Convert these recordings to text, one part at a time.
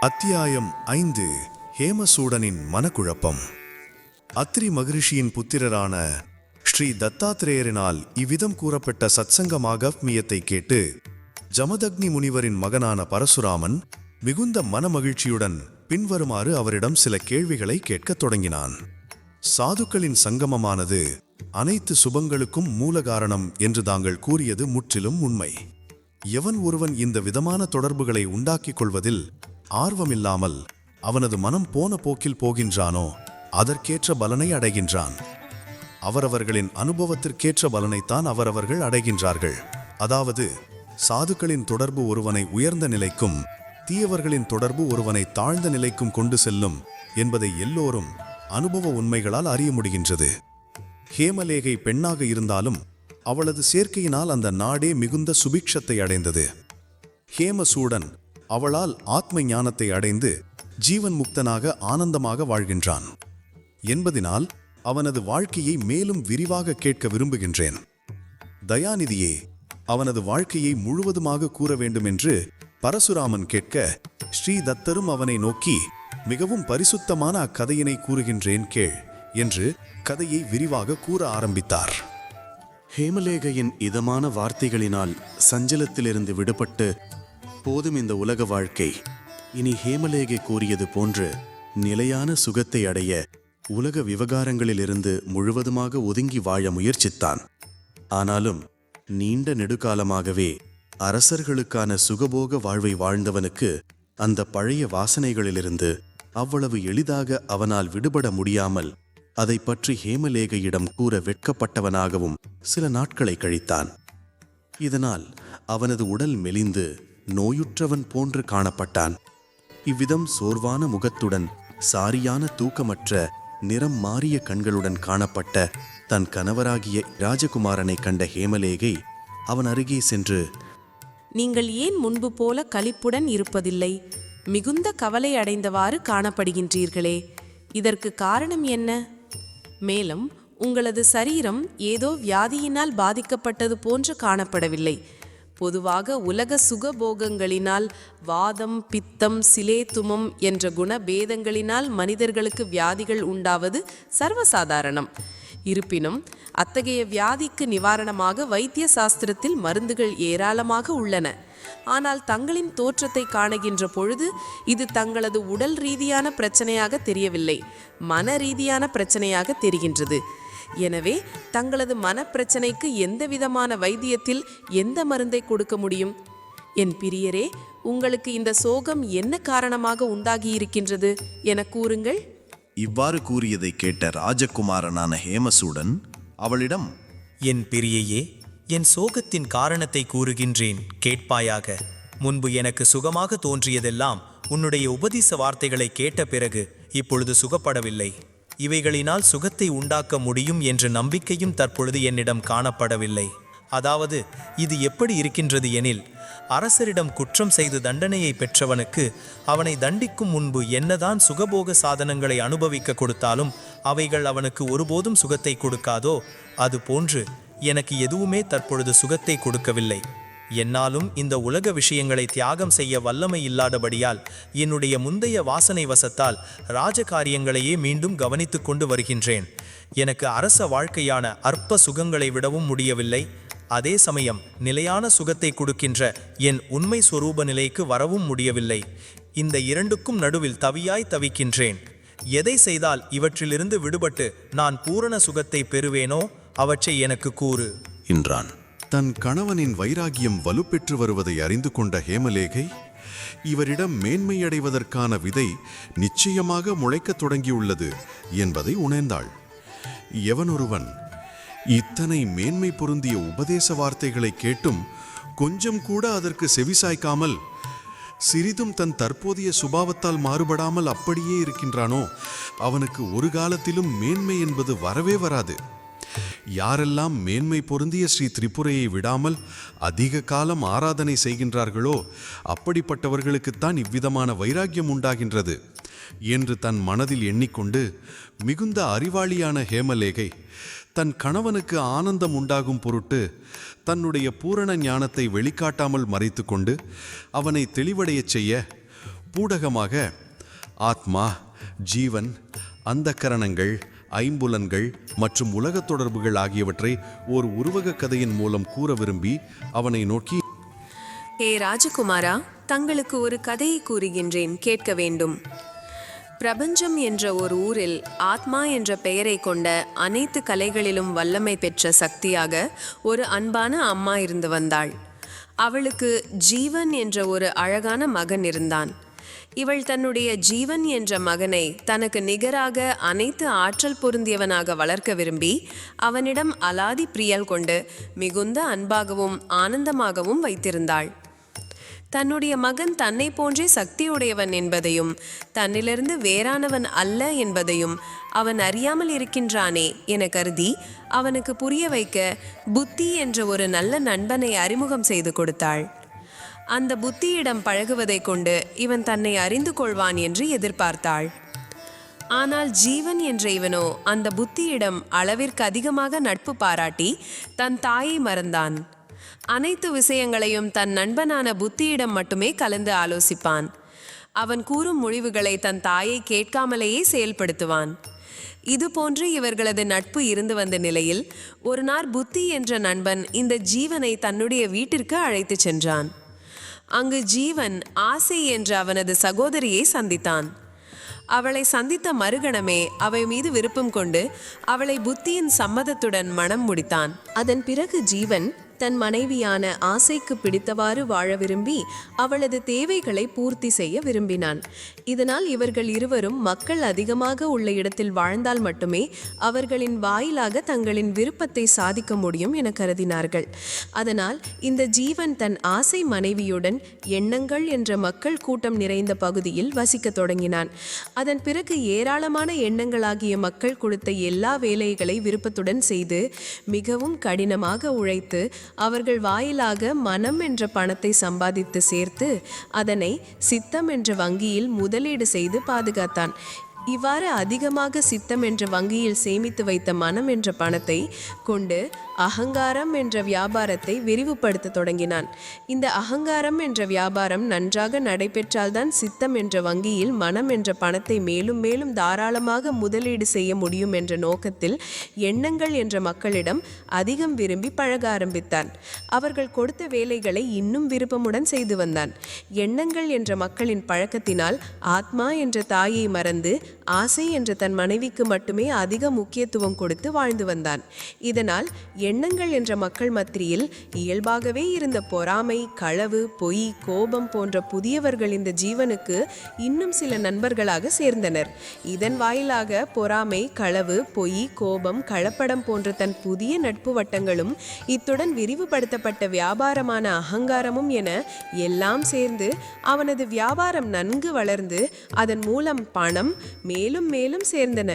அத்தியாயம் ஐந்து ஹேமசூடனின் மனக்குழப்பம். அத்ரி மகரிஷியின் புத்திரரான ஸ்ரீ தத்தாத்திரேயரினால் இவ்விதம் கூறப்பட்ட சத்சங்க மாகவ்மியத்தை கேட்டு ஜமதக்னி முனிவரின் மகனான பரசுராமன் மிகுந்த மனமகிழ்ச்சியுடன் பின்வருமாறு அவரிடம் சில கேள்விகளை கேட்கத் தொடங்கினான். சாதுக்களின் சங்கமமானது அனைத்து சுபங்களுக்கும் மூல காரணம் என்று தாங்கள் கூறியது முற்றிலும் உண்மை. எவன் ஒருவன் இந்த விதமான தொடர்புகளை உண்டாக்கிக் கொள்வதில் ஆர்வமில்லாமல் அவனது மனம் போன போக்கில் போகின்றானோ அதற்கேற்ற பலனை அடைகின்றான். அவரவர்களின் அனுபவத்திற்கேற்ற பலனைத்தான் அவரவர்கள் அடைகின்றார்கள். அதாவது சாதுக்களின் தொடர்பு ஒருவனை உயர்ந்த நிலைக்கும் தீயவர்களின் தொடர்பு ஒருவனை தாழ்ந்த நிலைக்கும் கொண்டு செல்லும் என்பதை எல்லோரும் அனுபவ உண்மைகளால் அறிய முடிகின்றது. ஹேமலேகை பெண்ணாக இருந்தாலும் அவளது சேர்க்கையினால் அந்த நாடே மிகுந்த சுபிக்ஷத்தை அடைந்தது. ஹேமசூடன் அவளால் ஆத்ம ஞானத்தை அடைந்து ஜீவன் முக்தனாக ஆனந்தமாக வாழ்கின்றான். என்பதினால் அவனது வாழ்க்கையை மேலும் விரிவாக கேட்க விரும்புகின்றேன். தயாநிதியே அவனது வாழ்க்கையை முழுவதுமாக கூற வேண்டும் என்று பரசுராமன் கேட்க ஸ்ரீ தத்தரும் அவனை நோக்கி மிகவும் பரிசுத்தமான அக்கதையினை கூறுகின்றேன் கேள் என்று கதையை விரிவாக கூற ஆரம்பித்தார். ஹேமலேகையின் இதமான வார்த்தைகளினால் சஞ்சலத்திலிருந்து விடுபட்டு போதும் இந்த உலக வாழ்க்கை இனி ஹேமலேகை கூறியது போன்று நிலையான சுகத்தை அடைய உலக விவகாரங்களிலிருந்து முழுவதுமாக ஒதுங்கி வாழ முயற்சித்தான். ஆனாலும் நீண்ட நெடுகாலமாகவே அரசர்களுக்கான சுகபோக வாழ்வை வாழ்ந்தவனுக்கு அந்த பழைய வாசனைகளிலிருந்து அவ்வளவு எளிதாக அவனால் விடுபட முடியாமல் அதை பற்றி ஹேமலேகையிடம் கூற வெட்கப்பட்டவனாகவும் சில நாட்களை கழித்தான். இதனால் அவனது உடல் மெலிந்து நோயுற்றவன் போன்று காணப்பட்டான். இவ்விதம் சோர்வான முகத்துடன் சாரியான தூக்கமற்ற நிறம் மாறிய கண்களுடன் காணப்பட்ட தன் கணவராகிய ராஜகுமாரனை கண்ட ஹேமலேகை அவன் அருகே சென்று நீங்கள் ஏன் முன்பு போல களிப்புடன் இருப்பதில்லை? மிகுந்த கவலை அடைந்தவாறு காணப்படுகின்றீர்களே. இதற்கு காரணம் என்ன? மேலும் உங்களது சரீரம் ஏதோ வியாதியினால் பாதிக்கப்பட்டது போன்று காணப்படவில்லை. பொதுவாக உலக சுகபோகங்களினால் வாதம் பித்தம் சிலேத்துமம் என்ற குணபேதங்களினால் மனிதர்களுக்கு வியாதிகள் உண்டாவது சர்வசாதாரணம். இருப்பினும் அத்தகைய வியாதிக்கு நிவாரணமாக வைத்திய சாஸ்திரத்தில் மருந்துகள் ஏராளமாக உள்ளன. ஆனால் தங்களின் தோற்றத்தை காணுகின்ற பொழுது இது தங்களது உடல் ரீதியான பிரச்சனையாக தெரியவில்லை மன ரீதியான பிரச்சனையாக தெரிகின்றது. எனவே தங்களது மனப்பிரச்சனைக்கு எந்த விதமான வைத்தியத்தில் எந்த மருந்தை கொடுக்க முடியும்? என் பிரியரே உங்களுக்கு இந்த சோகம் என்ன காரணமாக உண்டாகி இருக்கின்றது என கூறுங்கள். இவ்வாறு கூறியதை கேட்ட ராஜகுமாரனான ஹேமசூடன் அவளிடம் என் பிரியையே என் சோகத்தின் காரணத்தை கூறுகின்றேன் கேட்பாயாக. முன்பு எனக்கு சுகமாக தோன்றியதெல்லாம் உன்னுடைய உபதேச வார்த்தைகளை கேட்ட பிறகு இப்பொழுது சுகப்படவில்லை. இவைகளினால் சுகத்தை உண்டாக்க முடியும் என்ற நம்பிக்கையும் தற்பொழுது என்னிடம் காணப்படவில்லை. அதாவது இது எப்படி இருக்கின்றது எனில் அரசரிடம் குற்றம் செய்து தண்டனையை பெற்றவனுக்கு அவனை தண்டிக்கும் முன்பு என்னதான் சுகபோக சாதனங்களை அனுபவிக்க கொடுத்தாலும் அவைகள் அவனுக்கு ஒருபோதும் சுகத்தை கொடுக்காதோ அது போன்று எனக்கு எதுவுமே தற்பொழுது சுகத்தை கொடுக்கவில்லை. என்னாலும் இந்த உலக விஷயங்களை தியாகம் செய்ய வல்லமை இல்லாதபடியால் என்னுடைய முந்தைய வாசனை வசத்தால் ராஜகாரியங்களையே மீண்டும் கவனித்து கொண்டு வருகின்றேன். எனக்கு அரச வாழ்க்கையான அற்ப சுகங்களை விடவும் முடியவில்லை. அதே சமயம் நிலையான சுகத்தை கொடுக்கின்ற என் உண்மை சொரூப நிலைக்கு வரவும் முடியவில்லை. இந்த இரண்டுக்கும் நடுவில் தவியாய் தவிக்கின்றேன். எதை செய்தால் இவற்றிலிருந்து விடுபட்டு நான் பூரண சுகத்தை பெறுவேனோ அவற்றை எனக்கு கூறு. என்றான் தன் கணவனின் வைராகியம் வலுப்பெற்று வருவதை அறிந்து கொண்ட ஹேமலேகை இவரிடம் மேன்மையடைவதற்கான விதை நிச்சயமாக முளைக்கத் தொடங்கியுள்ளது என்பதை உணர்ந்தாள். எவனொருவன் இத்தனை மேன்மை பொருந்திய உபதேச வார்த்தைகளை கேட்டும் கொஞ்சம் கூட அதற்கு செவிசாய்க்காமல் சிறிதும் தன் தற்போதைய சுபாவத்தால் மாறுபடாமல் அப்படியே இருக்கின்றானோ அவனுக்கு ஒரு காலத்திலும் மேன்மை என்பது வரவே வராது. யாரெல்லாம் மேன்மை பொருந்திய ஸ்ரீ திரிபுரையை விடாமல் அதிக காலம் ஆராதனை செய்கின்றார்களோ அப்படிப்பட்டவர்களுக்குத்தான் இவ்விதமான வைராக்கியம் உண்டாகின்றது என்று தன் மனதில் எண்ணிக்கொண்டு மிகுந்த அறிவாளியான ஹேமலேகை தன் கணவனுக்கு ஆனந்தம் உண்டாகும் பொருட்டு தன்னுடைய பூரண ஞானத்தை வெளிக்காட்டாமல் மறைத்துக்கொண்டு அவனை தெளிவடையச் செய்ய பூடகமாக ஆத்மா ஜீவன் அந்தக்கரணங்கள் ஐம்புலன்கள் மற்றும் உலகத் தொடர்புகள் ஆகியவற்றை ஒரு உருவக கதையின் மூலம் கூற விரும்பி அவனை நோக்கி ஏ ராஜகுமாரா தங்களுக்கு ஒரு கதையை கூறுகின்றேன் கேட்க வேண்டும். பிரபஞ்சம் என்ற ஒரு ஊரில் ஆத்மா என்ற பெயரை கொண்ட அனைத்து கலைகளிலும் வல்லமை பெற்ற சக்தியாக ஒரு அன்பான அம்மா இருந்து வந்தாள். அவளுக்கு ஜீவன் என்ற ஒரு அழகான மகன் இருந்தான். இவள் தன்னுடைய ஜீவன் என்ற மகனை தனக்கு நிகராக அனைத்து ஆற்றல் பொருந்தியவனாக வளர்க்க விரும்பி அவனிடம் அலாதி பிரியல் கொண்டு மிகுந்த அன்பாகவும் ஆனந்தமாகவும் வைத்திருந்தாள். தன்னுடைய மகன் தன்னை போன்றே சக்தியுடையவன் என்பதையும் தன்னிலிருந்து வேறானவன் அல்ல என்பதையும் அவன் அறியாமல் இருக்கின்றானே என கருதி அவனுக்கு புரிய வைக்க புத்தி என்ற ஒரு நல்ல நண்பனை அறிமுகம் செய்து கொடுத்தாள். அந்த புத்தியிடம் பழகுவதைக் கொண்டு இவன் தன்னை அறிந்து கொள்வான் என்று எதிர்பார்த்தாள். ஆனால் ஜீவன் என்ற இவனோ அந்த புத்தியிடம் அளவிற்கு அதிகமாக நட்பு பாராட்டி தன் தாயை மறந்தான். அனைத்து விஷயங்களையும் தன் நண்பனான புத்தியிடம் மட்டுமே கலந்து ஆலோசிப்பான். அவன் கூறும் முடிவுகளை தன் தாயை கேட்காமலேயே செயல்படுத்துவான். இதுபோன்று இவர்களது நட்பு இருந்து வந்த நிலையில் ஒரு நாள் புத்தி என்ற நண்பன் இந்த ஜீவனை தன்னுடைய வீட்டிற்கு அழைத்துச் சென்றான். அங்கு ஜீவன் ஆசை என்ற அவனது சகோதரியை சந்தித்தான். அவளை சந்தித்த மறுகணமே அவை மீது விருப்பம் கொண்டு அவளை புத்தியின் சம்மதத்துடன் மனம் முடித்தான். அதன் பிறகு ஜீவன் தன் மனைவியான ஆசைக்கு பிடித்தவாறு வாழ விரும்பி அவளது தேவைகளை பூர்த்தி செய்ய விரும்பினான். இதனால் இவர்கள் இருவரும் மக்கள் அதிகமாக உள்ள இடத்தில் வாழ்ந்தால் மட்டுமே அவர்களின் வாயிலாக தங்களின் விருப்பத்தை சாதிக்க முடியும் என கருதினார்கள். அதனால் இந்த ஜீவன் தன் ஆசை மனைவியுடன் எண்ணங்கள் என்ற மக்கள் கூட்டம் நிறைந்த பகுதியில் வசிக்கத் தொடங்கினான். அதன் பிறகு ஏராளமான எண்ணங்களாகிய மக்கள் கொடுத்த எல்லா வேலைகளை விருப்பத்துடன் செய்து மிகவும் கடினமாக உழைத்து அவர்கள் வாயிலாக மனம் என்ற பணத்தை சம்பாதித்து சேர்த்து அதனை சித்தம் என்ற வங்கியில் முதலீடு செய்து பாதுகாத்தான். இவ்வாறு அதிகமாக சித்தம் என்ற வங்கியில் சேமித்து வைத்த மனம் என்ற பணத்தை கொண்டு அகங்காரம் என்ற வியாபாரத்தை விரிவுபடுத்த தொடங்கினான். இந்த அகங்காரம் என்ற வியாபாரம் நன்றாக நடைபெற்றால்தான் சித்தம் என்ற வங்கியில் மனம் என்ற பணத்தை மேலும் மேலும் தாராளமாக முதலீடு செய்ய முடியும் என்ற நோக்கத்தில் எண்ணங்கள் என்ற மக்களிடம் அதிகம் விரும்பி பழக ஆரம்பித்தான். அவர்கள் கொடுத்த வேலைகளை இன்னும் விருப்பமுடன் செய்து வந்தான். எண்ணங்கள் என்ற மக்களின் பழக்கத்தினால் ஆத்மா என்ற தாயை மறந்து ஆசை என்ற தன் மனைவிக்கு மட்டுமே அதிக முக்கியத்துவம் கொடுத்து வாழ்ந்து வந்தான். இதனால் எண்ணங்கள் என்ற மக்கள் மத்தியில் இயல்பாகவே இருந்த பொறாமை களவு பொய் கோபம் போன்ற புதியவர்கள் இந்த ஜீவனுக்கு இன்னும் சில நண்பர்களாக சேர்ந்தனர். இதன் வாயிலாக பொறாமை களவு பொய் கோபம் களப்படம் போன்ற தன் புதிய நட்பு வட்டங்களும் இத்துடன் விரிவுபடுத்தப்பட்ட வியாபாரமான அகங்காரமும் என எல்லாம் சேர்ந்து அவனது வியாபாரம் நன்கு வளர்ந்து அதன் மூலம் பணம் மேலும் மேலும் சேர்ந்தன.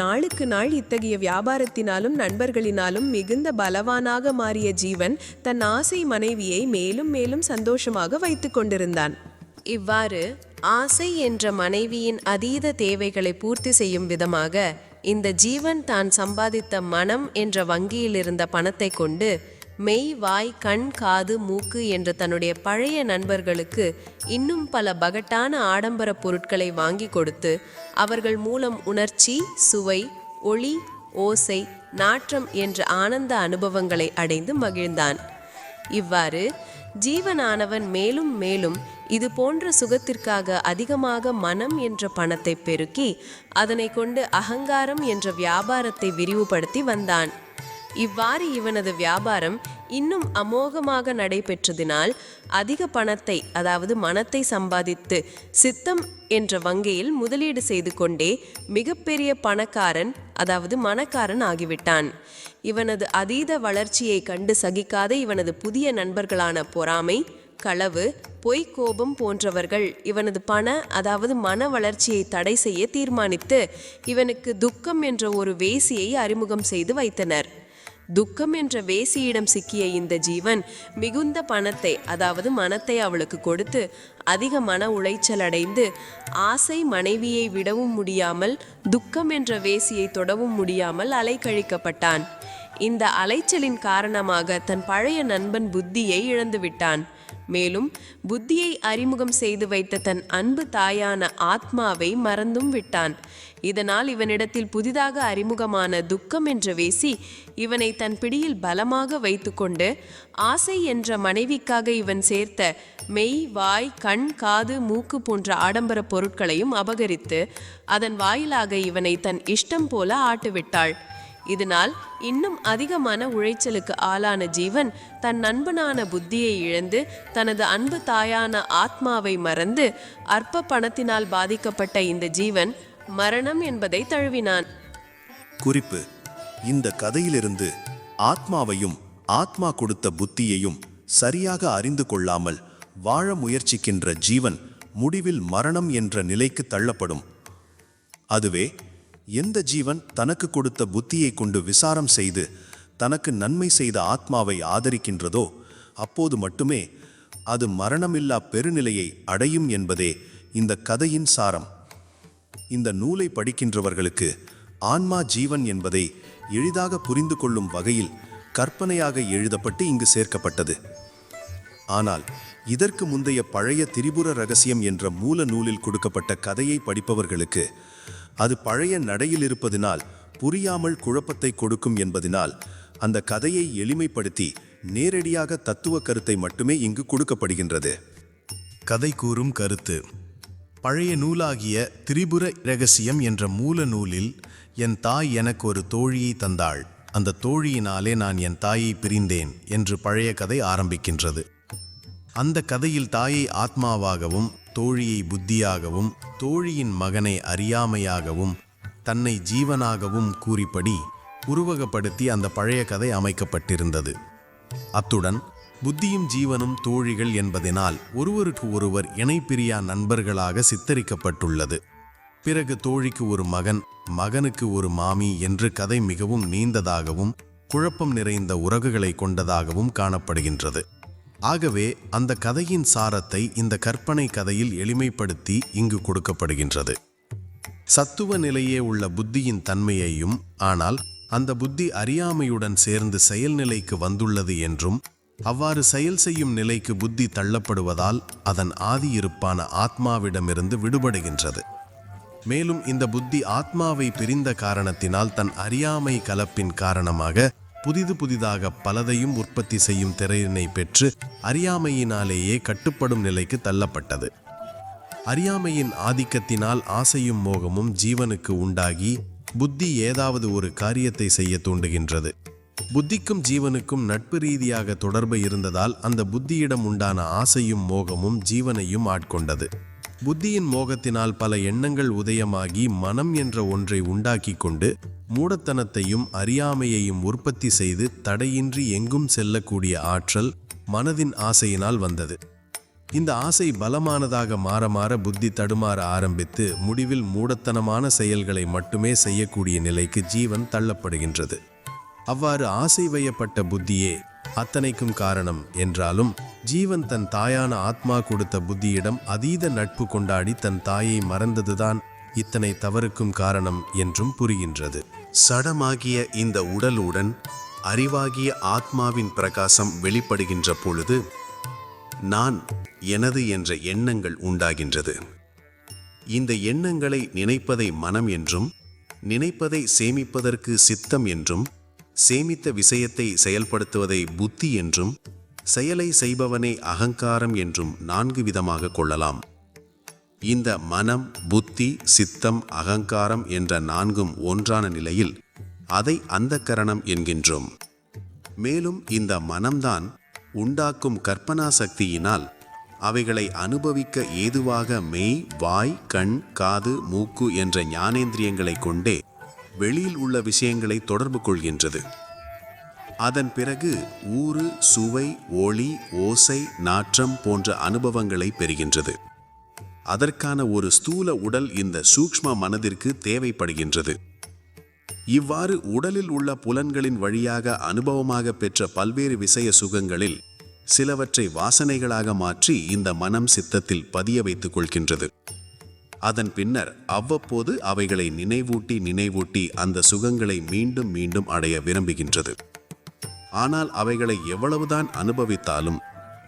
நாளுக்கு நாள் இத்தகைய வியாபாரத்தினாலும் நண்பர்களினாலும் மிகுந்த பலவானாக மாறிய ஜீவன் தன் ஆசை மனைவியை மேலும் மேலும் சந்தோஷமாக வைத்துக் கொண்டிருந்தான். இவ்வாறு ஆசை என்ற மனைவியின் அதீத தேவைகளை பூர்த்தி செய்யும் விதமாக இந்த ஜீவன் தான் சம்பாதித்த மனம் என்ற வங்கியில் இருந்த பணத்தை கொண்டு மெய் வாய் கண் காது மூக்கு என்ற தன்னுடைய பழைய நண்பர்களுக்கு இன்னும் பல பகட்டான ஆடம்பர பொருட்களை வாங்கி கொடுத்து அவர்கள் மூலம் உணர்ச்சி சுவை ஒளி ஓசை நாற்றம் என்ற ஆனந்த அனுபவங்களை அடைந்து மகிழ்ந்தான். இவ்வாறு ஜீவனானவன் மேலும் மேலும் இது போன்ற சுகத்திற்காக அதிகமாக மனம் என்ற பணத்தை பெருக்கி அதனை கொண்டு அகங்காரம் என்ற வியாபாரத்தை விரிவுபடுத்தி வந்தான். இவ்வாறு இவனது வியாபாரம் இன்னும் அமோகமாக நடைபெற்றதினால் அதிக பணத்தை அதாவது மனத்தை சம்பாதித்து சித்தம் என்ற வங்கியில் முதலீடு செய்து கொண்டே மிகப்பெரிய பணக்காரன் அதாவது மணக்காரன் ஆகிவிட்டான். இவனது அதீத வளர்ச்சியை கண்டு சகிக்காத இவனது புதிய நண்பர்களான பொறாமை களவு பொய் கோபம் போன்றவர்கள் இவனது பண அதாவது மன வளர்ச்சியை தடை செய்ய தீர்மானித்து இவனுக்கு துக்கம் என்ற ஒரு வேசியை அறிமுகம் செய்து வைத்தனர். துக்கம் என்ற வேசியிடம் சிக்கிய இந்த ஜீவன் மிகுந்த பணத்தை அதாவது மனத்தை அவளுக்கு கொடுத்து அதிக மன உளைச்சல் அடைந்து ஆசை மனைவியை விடவும் முடியாமல் துக்கம் என்ற வேசியை தொடவும் முடியாமல் அலைக்கழிக்கப்பட்டான். இந்த அலைச்சலின் காரணமாக தன் பழைய நண்பன் புத்தியை இழந்து விட்டான் மேலும் புத்தியை அறிமுகம் செய்து வைத்த தன் அன்பு தாயான ஆத்மாவை மறந்தும் விட்டான். இதனால் இவனிடத்தில் புதிதாக அறிமுகமான துக்கம் என்ற வேசி இவனை தன் பிடியில் பலமாக வைத்துக்கொண்டு ஆசை என்ற மனைவிக்காக இவன் சேர்த்த மெய் வாய் கண் காது மூக்கு போன்ற ஆடம்பர பொருட்களையும் அபகரித்து அதன் வாயிலாக இவனை தன் இஷ்டம் போல ஆட்டுவிட்டாள். இதனால் இன்னும் அதிகமான உளைச்சலுக்கு ஆளான ஜீவன் தன் நண்பனான புத்தியை இழந்து தனது அன்பு தாயான ஆத்மாவை மறந்து அற்ப பணத்தினால் பாதிக்கப்பட்ட இந்த ஜீவன் மரணம் என்பதை தழுவினான். குறிப்பு இந்த கதையிலிருந்து ஆத்மாவையும் ஆத்மா கொடுத்த புத்தியையும் சரியாக அறிந்து கொள்ளாமல் வாழ முயற்சிக்கின்ற ஜீவன் முடிவில் மரணம் என்ற நிலைக்கு தள்ளப்படும். அதுவே எந்த ஜீவன் தனக்கு கொடுத்த புத்தியை கொண்டு விசாரம் செய்து தனக்கு நன்மை செய்த ஆத்மாவை ஆதரிக்கின்றதோ அப்போது மட்டுமே அது மரணமில்லா பெருநிலையை அடையும் என்பதே இந்த கதையின் சாரம். இந்த நூலை படிக்கின்றவர்களுக்கு ஆன்மா ஜீவன் என்பதை எளிதாக புரிந்து கொள்ளும் வகையில் கற்பனையாக எழுதப்பட்டு இங்கு சேர்க்கப்பட்டது. ஆனால் இதற்கு முந்தைய பழைய திரிபுர ரகசியம் என்ற மூல நூலில் கொடுக்கப்பட்ட கதையை படிப்பவர்களுக்கு அது பழைய நடையில் இருப்பதினால் புரியாமல் குழப்பத்தை கொடுக்கும் என்பதினால் அந்த கதையை எளிமைப்படுத்தி நேரடியாக தத்துவ கருத்தை மட்டுமே இங்கு கொடுக்கப்படுகின்றது. கதை கூறும் கருத்து. பழைய நூலாகிய திரிபுர இரகசியம் என்ற மூல நூலில் என் தாய் எனக்கு ஒரு தோழியை தந்தாள். அந்த தோழியினாலே நான் என் தாயை பிரிந்தேன் என்று பழைய கதை ஆரம்பிக்கின்றது. அந்த கதையில் தாயை ஆத்மாவாகவும் தோழியை புத்தியாகவும் தோழியின் மகனை அறியாமையாகவும் தன்னை ஜீவனாகவும் கூறிப்படி உருவகப்படுத்தி அந்த பழைய கதை அமைக்கப்பட்டிருந்தது. அத்துடன் புத்தியும் ஜீவனும் தோழிகள் என்பதனால் ஒருவருக்கு ஒருவர் இணைப்பிரியா நண்பர்களாக சித்தரிக்கப்பட்டுள்ளது. பிறகு தோழிக்கு ஒரு மகன் மகனுக்கு ஒரு மாமி என்று கதை மிகவும் நீண்டதாகவும் குழப்பம் நிறைந்த உறகுகளை கொண்டதாகவும் காணப்படுகின்றது. ஆகவே அந்த கதையின் சாரத்தை இந்த கற்பனை கதையில் எளிமைப்படுத்தி இங்கு கொடுக்கப்படுகின்றது. சத்துவ நிலையே உள்ள புத்தியின் தன்மையையும் ஆனால் அந்த புத்தி அறியாமையுடன் சேர்ந்து செயல்நிலைக்கு வந்துள்ளது என்றும் அவ்வாறு செயல் செய்யும் நிலைக்கு புத்தி தள்ளப்படுவதால் அதன் ஆதி இருப்பான ஆத்மாவிடமிருந்து விடுபடுகின்றது. மேலும் இந்த புத்தி ஆத்மாவை பிரிந்த காரணத்தினால் தன் அறியாமை கலப்பின் காரணமாக புதிது புதிதாக பலதையும் உற்பத்தி செய்யும் திறனை பெற்று அறியாமையினாலேயே கட்டுப்படும் நிலைக்கு தள்ளப்பட்டது. அறியாமையின் ஆதிக்கத்தினால் ஆசையும் மோகமும் ஜீவனுக்கு உண்டாகி புத்தி ஏதாவது ஒரு காரியத்தை செய்ய தூண்டுகின்றது. புத்திக்கும் ஜீவனுக்கும் நட்பு ரீதியாக தொடர்பு இருந்ததால் அந்த புத்தியிடம் உண்டான ஆசையும் மோகமும் ஜீவனையும் ஆட்கொண்டது. புத்தியின் மோகத்தினால் பல எண்ணங்கள் உதயமாகி மனம் என்ற ஒன்றை உண்டாக்கி கொண்டு மூடத்தனத்தையும் அறியாமையையும் உற்பத்தி செய்து தடையின்றி எங்கும் செல்லக்கூடிய ஆற்றல் மனதின் ஆசையினால் வந்தது. இந்த ஆசை பலமானதாக மாற மாற புத்தி தடுமாற ஆரம்பித்து முடிவில் மூடத்தனமான செயல்களை மட்டுமே செய்யக்கூடிய நிலைக்கு ஜீவன் தள்ளப்படுகின்றது. அவ்வாறு ஆசை வையப்பட்ட புத்தியே அத்தனைக்கும் காரணம் என்றாலும் ஜீவன் தன் தாயான ஆத்மா கொடுத்த புத்தியிடம் அதீத நட்பு கொண்டாடி தன் தாயை மறந்ததுதான் இத்தனை தவறுக்கும் காரணம் என்றும் புரிகின்றது. சடமாகிய இந்த உடலுடன் அறிவாகிய ஆத்மாவின் பிரகாசம் வெளிப்படுகின்ற பொழுது நான் எனது என்ற எண்ணங்கள் உண்டாகின்றது. இந்த எண்ணங்களை நினைப்பதை மனம் என்றும் நினைப்பதை சேமிப்பதற்கு சித்தம் என்றும் சேமித்த விஷயத்தை செயல்படுத்துவதை புத்தி என்றும் செயலை செய்பவனை அகங்காரம் என்றும் நான்கு விதமாக கொள்ளலாம். இந்த மனம் புத்தி சித்தம் அகங்காரம் என்ற நான்கும் ஒன்றான நிலையில் அதை அந்தக்கரணம் என்கின்றோம். மேலும் இந்த மனம்தான் உண்டாக்கும் கற்பனா சக்தியினால் அவைகளை அனுபவிக்க ஏதுவாக மெய் வாய் கண் காது மூக்கு என்ற ஞானேந்திரியங்களை கொண்டே வெளியில் உள்ள விஷயங்களை தொடர்பு கொள்கின்றது. அதன் பிறகு ஊறு சுவை ஒளி ஓசை நாற்றம் போன்ற அனுபவங்களை பெறுகின்றது. அதற்கான ஒரு ஸ்தூல உடல் இந்த சூக்ஷ்ம மனதிற்கு தேவைப்படுகின்றது. இவ்வாறு உடலில் உள்ள புலன்களின் வழியாக அனுபவமாக பெற்ற பல்வேறு விஷய சுகங்களில் சிலவற்றை வாசனைகளாக மாற்றி இந்த மனம் சித்தத்தில் பதிய வைத்துக் கொள்கின்றது. அதன் பின்னர் அவ்வப்போது அவைகளை நினைவூட்டி நினைவூட்டி அந்த சுகங்களை மீண்டும் மீண்டும் அடைய விரும்புகின்றது. ஆனால் அவைகளை எவ்வளவுதான் அனுபவித்தாலும்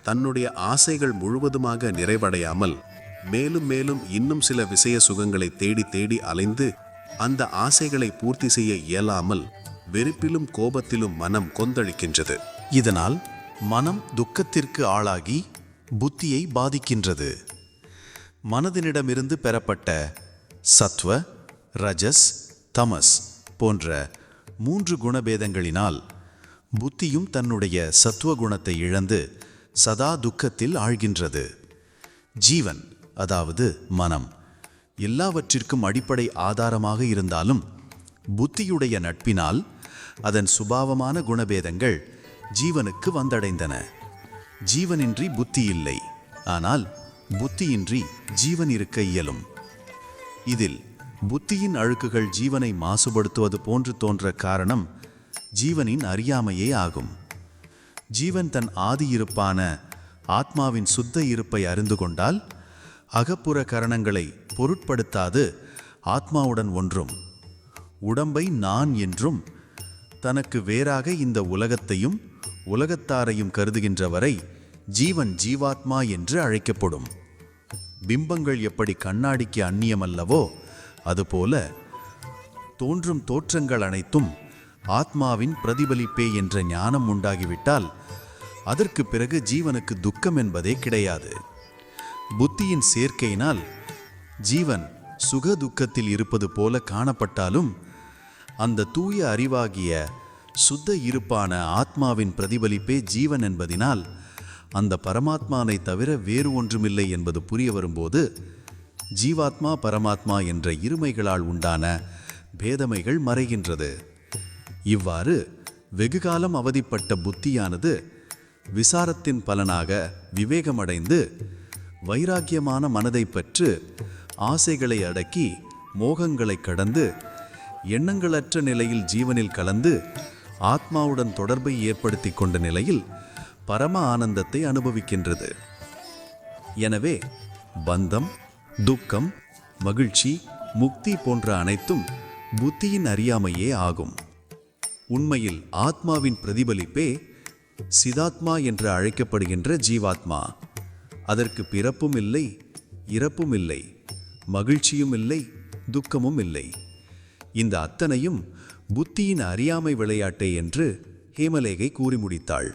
தன்னுடைய ஆசைகள் முழுவதுமாக நிறைவடையாமல் மேலும் மேலும் இன்னும் சில விஷய சுகங்களை தேடி தேடி அலைந்து அந்த ஆசைகளை பூர்த்தி செய்ய இயலாமல் வெறுப்பிலும் கோபத்திலும் மனம் கொந்தளிக்கின்றது. இதனால் மனம் துக்கத்திற்கு ஆளாகி புத்தியை பாதிக்கின்றது. மனதினிடமிருந்து பெறப்பட்ட சத்வ ரஜஸ் தமஸ் போன்ற மூன்று குணபேதங்களினால் புத்தியும் தன்னுடைய சத்துவ குணத்தை இழந்து சதா துக்கத்தில் ஆழ்கின்றது. ஜீவன் அதாவது மனம். எல்லாவற்றிற்கும் அடிப்படை ஆதாரமாக இருந்தாலும் புத்தியுடைய நட்பினால் அதன் சுபாவமான குணபேதங்கள் ஜீவனுக்கு வந்தடைந்தன. ஜீவனின்றி புத்தி இல்லை ஆனால் புத்தியின்றி ஜீவன் இருக்க இயலும். இதில் புத்தியின் அழுக்குகள் ஜீவனை மாசுபடுத்துவது போன்று தோன்ற காரணம் ஜீவனின் அறியாமையே ஆகும். ஜீவன் தன் ஆதி இருப்பான ஆத்மாவின் சுத்த இருப்பை அறிந்து கொண்டால் அகப்புற கரணங்களை பொருட்படுத்தாது ஆத்மாவுடன் ஒன்றும். உடம்பை நான் என்றும் தனக்கு வேறாக இந்த உலகத்தையும் உலகத்தாரையும் கருதுகின்ற வரை ஜீவன் ஜீவாத்மா என்று அழைக்கப்படும். பிம்பங்கள் எப்படி கண்ணாடிக்கு அந்நியமல்லவோ அதுபோல தோன்றும் தோற்றங்கள் அனைத்தும் ஆத்மாவின் பிரதிபலிப்பே என்ற ஞானம் உண்டாகிவிட்டால் அதற்கு பிறகு ஜீவனுக்கு துக்கம் என்பதே கிடையாது. புத்தியின் சேர்க்கையினால் ஜீவன் சுக துக்கத்தில் இருப்பது போல காணப்பட்டாலும் அந்த தூய அறிவாகிய சுத்த இருப்பான ஆத்மாவின் பிரதிபலிப்பே ஜீவன் என்பதினால் அந்த பரமாத்மானை தவிர வேறு ஒன்றுமில்லை என்பது புரிய வரும்போது ஜீவாத்மா பரமாத்மா என்ற இருமைகளால் உண்டான பேதமைகள் மறைகின்றது. இவ்வாறு வெகுகாலம் அவதிப்பட்ட புத்தியானது விசாரத்தின் பலனாக விவேகமடைந்து வைராக்கியமான மனதை பெற்று ஆசைகளை அடக்கி மோகங்களை கடந்து எண்ணங்களற்ற நிலையில் ஜீவனில் கலந்து ஆத்மாவுடன் தொடர்பை ஏற்படுத்தி கொண்ட நிலையில் பரம ஆனந்தத்தை அனுபவிக்கின்றது. எனவே பந்தம் துக்கம் மகிழ்ச்சி முக்தி போன்ற அனைத்தும் புத்தியின் அறியாமையே ஆகும். உண்மையில் ஆத்மாவின் பிரதிபலிப்பே சிதாத்மா என்று அழைக்கப்படுகின்ற ஜீவாத்மா. அதற்கு பிறப்பும் இல்லை இறப்பும் இல்லை மகிழ்ச்சியும் இல்லை துக்கமும் இல்லை. இந்த அத்தனையும் புத்தியின் அறியாமை விளையாட்டே என்று ஹேமலேகை கூறி முடித்தாள்.